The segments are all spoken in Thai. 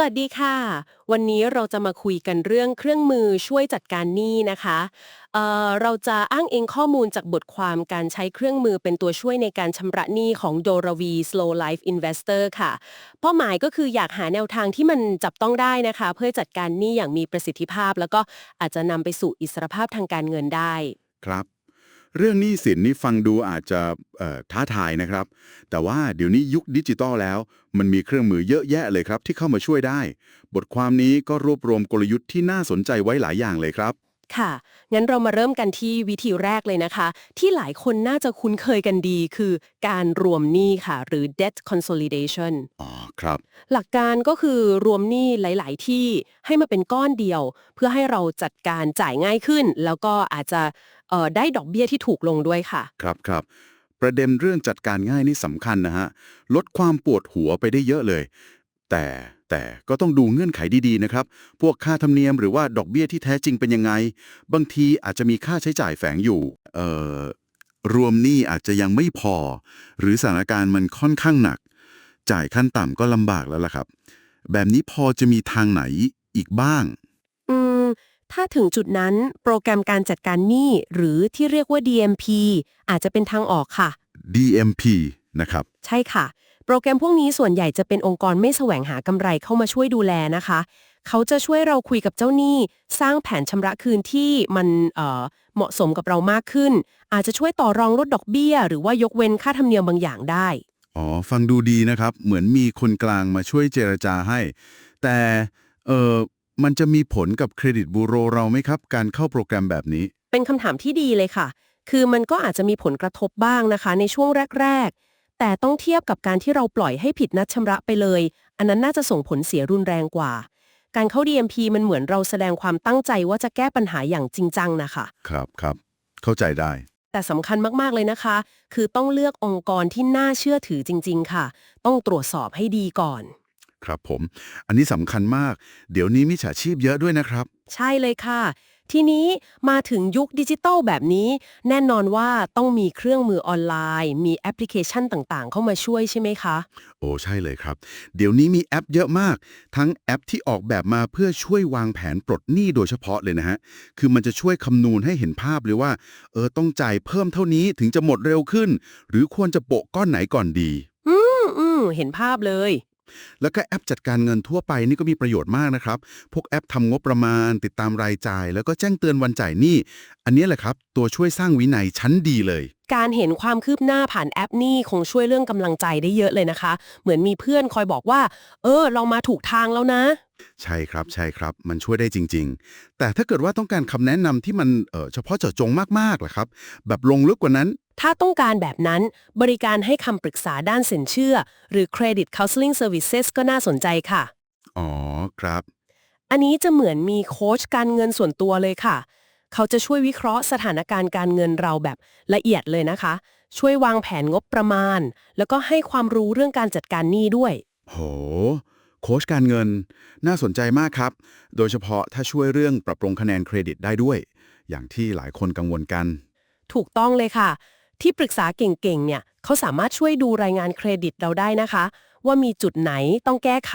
วัสดีค่ะ วันนี้เราจะมาคุยกันเรื่องเครื่องมือช่วยจัดการหนี้นะคะเอ่อเราจะอ้างอิงข้อมูลจากบทความการใช้เครื่องมือเป็นตัวช่วยในการชำระหนี้ของ Dora V Slow Life Investor ค่ะ เป้าหมายก็คืออยากหาแนวทางที่มันจับต้องได้นะคะ เพื่อจัดการหนี้อย่างมีประสิทธิภาพ แล้วก็อาจจะนำไปสู่อิสรภาพทางการเงินได้ ครับ เรื่องหนี้สินนี่ฟังดูอาจจะท้าทายนะครับ แต่ว่าเดี๋ยวนี้ยุคดิจิตอลแล้ว มันมีเครื่องมือเยอะแยะเลยครับที่เข้ามาช่วยได้ บทความนี้ก็รวบรวมกลยุทธ์ที่น่าสนใจไว้หลายอย่างเลยครับ ค่ะ งั้นเรามาเริ่มกันที่วิธีแรกเลยนะคะ ที่หลายคนน่าจะคุ้นเคยกันดีคือการรวมหนี้ค่ะ หรือ debt consolidation อ๋อครับ หลักการก็คือรวมหนี้หลาย ๆ ที่ให้มาเป็นก้อนเดียว เพื่อให้เราจัดการจ่ายง่ายขึ้น แล้วก็อาจจะเอ่อได้ดอกเบี้ยที่ถูกลงด้วยค่ะ ครับครับ ประเด็นเรื่องจัดการง่ายนี่สำคัญนะฮะ ลดความปวดหัวไปได้เยอะเลย แต่ แต่ก็ต้องดูเงื่อนไขดีๆนะครับ พวกค่าธรรมเนียมหรือว่าดอกเบี้ยที่แท้จริงเป็นยังไง บางทีอาจจะมีค่าใช้จ่ายแฝงอยู่เอ่อรวมหนี้อาจจะยังไม่พอ หรือสถานการณ์มันค่อนข้างหนัก จ่ายขั้นต่ำก็ลำบากแล้วล่ะครับ แบบนี้พอจะมีทางไหนอีกบ้าง อืม ถ้าถึงจุดนั้นโปรแกรมการจัดการหนี้หรือที่เรียกว่า DMP อาจจะเป็นทางออกค่ะ DMP นะครับ ใช่ค่ะ โปรแกรมพวกนี้ส่วนใหญ่จะเป็นองค์กรไม่แสวงหากำไรเข้ามาช่วยดูแลนะคะ เขาจะช่วยเราคุยกับเจ้าหนี้ สร้างแผนชำระคืนที่มันเอ่อเหมาะสมกับเรามากขึ้น อาจจะช่วยต่อรองลดดอกเบี้ย หรือว่ายกเว้นค่าธรรมเนียมบางอย่างได้ อ๋อ ฟังดูดีนะครับ เหมือนมีคนกลางมาช่วยเจรจาให้ แต่เออมันจะมีผลกับเครดิตบูโรเราไหมครับ การเข้าโปรแกรมแบบนี้ เป็นคำถามที่ดีเลยค่ะ คือมันก็อาจจะมีผลกระทบบ้างนะคะ ในช่วงแรก ๆ แต่ต้องเทียบกับการที่เราปล่อยให้ผิดนัดชำระไปเลย อันนั้นน่าจะส่งผลเสียรุนแรงกว่า การเข้า DMP มันเหมือนเราแสดงความตั้งใจว่าจะแก้ปัญหาอย่างจริงจังนะคะ ครับครับ เข้าใจได้ แต่สำคัญมาก ๆ เลยนะคะ คือต้องเลือกองค์กรที่น่าเชื่อถือจริง ๆ ค่ะ ต้องตรวจสอบให้ดีก่อน ครับผม อันนี้สำคัญมาก เดี๋ยวนี้มิจฉาชีพเยอะด้วยนะครับ ใช่เลยค่ะ ทีนี้มาถึงยุคดิจิตอลแบบนี้ แน่นอนว่าต้องมีเครื่องมือออนไลน์ มีแอปพลิเคชันต่างๆ เข้ามาช่วยใช่ไหมคะ โอ้ใช่เลยครับ เดี๋ยวนี้มีแอปเยอะมาก ทั้งแอปที่ออกแบบมาเพื่อช่วยวางแผนปลดหนี้โดยเฉพาะเลยนะฮะ คือมันจะช่วยคำนวณให้เห็นภาพเลยว่า เออต้องจ่ายเพิ่มเท่านี้ถึงจะหมดเร็วขึ้น หรือควรจะโปะก้อนไหนก่อนดี อืมอืมเห็นภาพเลย แล้วก็แอปจัดการเงินทั่วไปนี่ก็มีประโยชน์มากนะครับ พวกแอปทำงบประมาณ ติดตามรายจ่าย แล้วก็แจ้งเตือนวันจ่ายหนี้ อันนี้แหละครับ ตัวช่วยสร้างวินัยชั้นดีเลย การเห็นความคืบหน้าผ่านแอปนี่คงช่วยเรื่องกำลังใจได้เยอะเลยนะคะ เหมือนมีเพื่อนคอยบอกว่า เออ เรามาถูกทางแล้วนะ ใช่ครับใช่ครับ มันช่วยได้จริง ๆ แต่ถ้าเกิดว่าต้องการคำแนะนำที่มันเออเฉพาะเจาะจงมากๆล่ะครับ แบบลงลึกกว่านั้น ถ้าต้องการแบบนั้นบริการให้คำปรึกษาด้านสินเชื่อ หรือ Credit Counseling Services ก็น่าสนใจค่ะ อ๋อครับ อันนี้จะเหมือนมีโค้ชการเงินส่วนตัวเลยค่ะ เขาจะช่วยวิเคราะห์สถานการณ์การเงินเราแบบละเอียดเลยนะคะ ช่วยวางแผนงบประมาณ แล้วก็ให้ความรู้เรื่องการจัดการหนี้ด้วย โห โค้ชการเงิน น่าสนใจมากครับ โดยเฉพาะถ้าช่วยเรื่องปรับปรุงคะแนนเครดิตได้ด้วย อย่างที่หลายคนกังวลกัน ถูกต้องเลยค่ะ ที่ปรึกษาเก่งๆ เนี่ยเขาสามารถช่วยดูรายงานเครดิตเราได้นะคะ ว่ามีจุดไหนต้องแก้ไข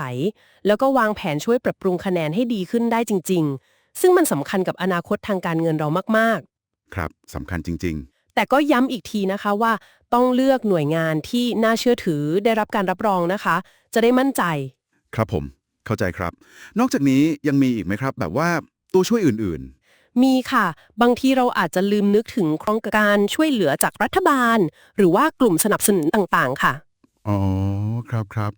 แล้วก็วางแผนช่วยปรับปรุงคะแนนให้ดีขึ้นได้จริง ๆ ซึ่งมันสำคัญกับอนาคตทางการเงินเรามากครับสำคัญจริง ๆแต่ก็ย้ำอีกทีนะคะว่าต้องเลือกหน่วยงานที่น่าเชื่อถือได้รับการรับรองนะคะ จะได้มั่นใจๆ ครับผม เข้าใจครับ นอกจากนี้ยังมีอีกไหมครับ แบบว่าตัวช่วยอื่นมีค่ะ บางทีเราอาจจะลืมนึกถึงโครงการช่วยเหลือจากรัฐบาล หรือว่ากลุ่มสนับสนุนต่างๆ ค่ะ ๆ อ๋อ ครับครับ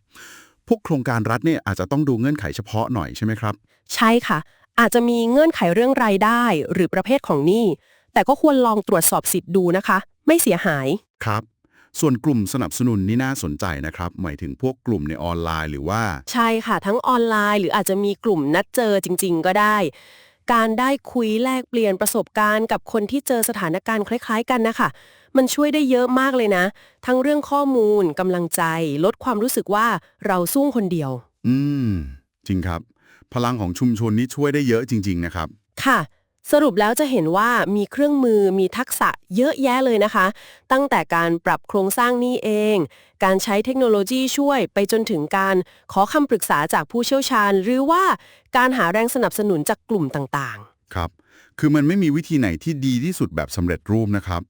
พวกโครงการรัฐเนี่ยอาจจะต้องดูเงื่อนไขเฉพาะหน่อยใช่ไหมครับ ใช่ค่ะ อาจจะมีเงื่อนไขเรื่องรายได้ หรือประเภทของหนี้แต่ก็ควรลองตรวจสอบสิทธิ์ดูนะคะ ไม่เสียหาย ครับ ส่วนกลุ่มสนับสนุนนี่น่าสนใจนะครับ หมายถึงพวกกลุ่มในออนไลน์หรือว่า ใช่ค่ะ ทั้งออนไลน์ หรืออาจจะมีกลุ่มนัดเจอจริง ๆ ก็ได้ การได้คุยแลกเปลี่ยนประสบการณ์กับคนที่เจอสถานการณ์คล้าย ๆ กันนะคะมันช่วยได้เยอะมากเลยนะ ทั้งเรื่องข้อมูลกำลังใจ ลดความรู้สึกว่าเราสู้คนเดียว อืม จริงครับ พลังของชุมชนนี่ช่วยได้เยอะจริง ๆ นะครับ ค่ะ สรุปแล้วจะเห็นว่ามีเครื่องมือมีทักษะเยอะแยะเลยนะคะ ตั้งแต่การปรับโครงสร้างหนี้เอง การใช้เทคโนโลยีช่วยไปจนถึงการขอคำปรึกษาจากผู้เชี่ยวชาญ หรือว่าการหาแรงสนับสนุนจากกลุ่มต่างครับ คือมันไม่มีวิธีไหนที่ดีที่สุดแบบสำเร็จรูปนะครับ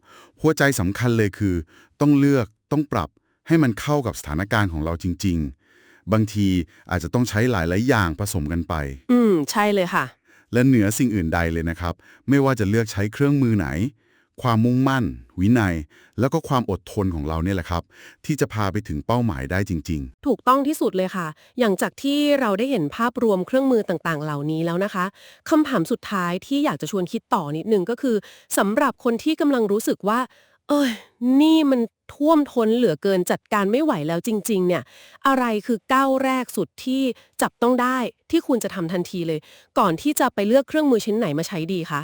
หัวใจสำคัญเลยคือ ต้องเลือกต้องปรับให้มันเข้ากับสถานการณ์ของเราจริง ๆ บางทีอาจจะต้องใช้หลายๆอย่างผสมกันไปๆอืม ใช่เลยค่ะ และเหนือสิ่งอื่นใดเลยนะครับ ไม่ว่าจะเลือกใช้เครื่องมือไหน ความมุ่งมั่น วินัย แล้วก็ความอดทนของเราเนี่ยแหละครับ ที่จะพาไปถึงเป้าหมายได้จริง ถูกต้องที่สุดเลยค่ะ อย่างจากที่เราได้เห็นภาพรวมเครื่องมือต่างๆ เหล่านี้แล้วนะคะคำถามสุดท้ายที่อยากจะชวนคิดต่อนิดนึงก็คือสำหรับคนที่กำลังรู้สึกว่า เอ้ย นี่มัน ท่วมท้นเหลือเกินจัดการไม่ไหวแล้วจริง ๆ เนี่ย อะไรคือก้าวแรกสุดที่จับต้องได้ที่คุณจะทำทันทีเลย ก่อนที่จะไปเลือกเครื่องมือชิ้นไหนมาใช้ดีคะ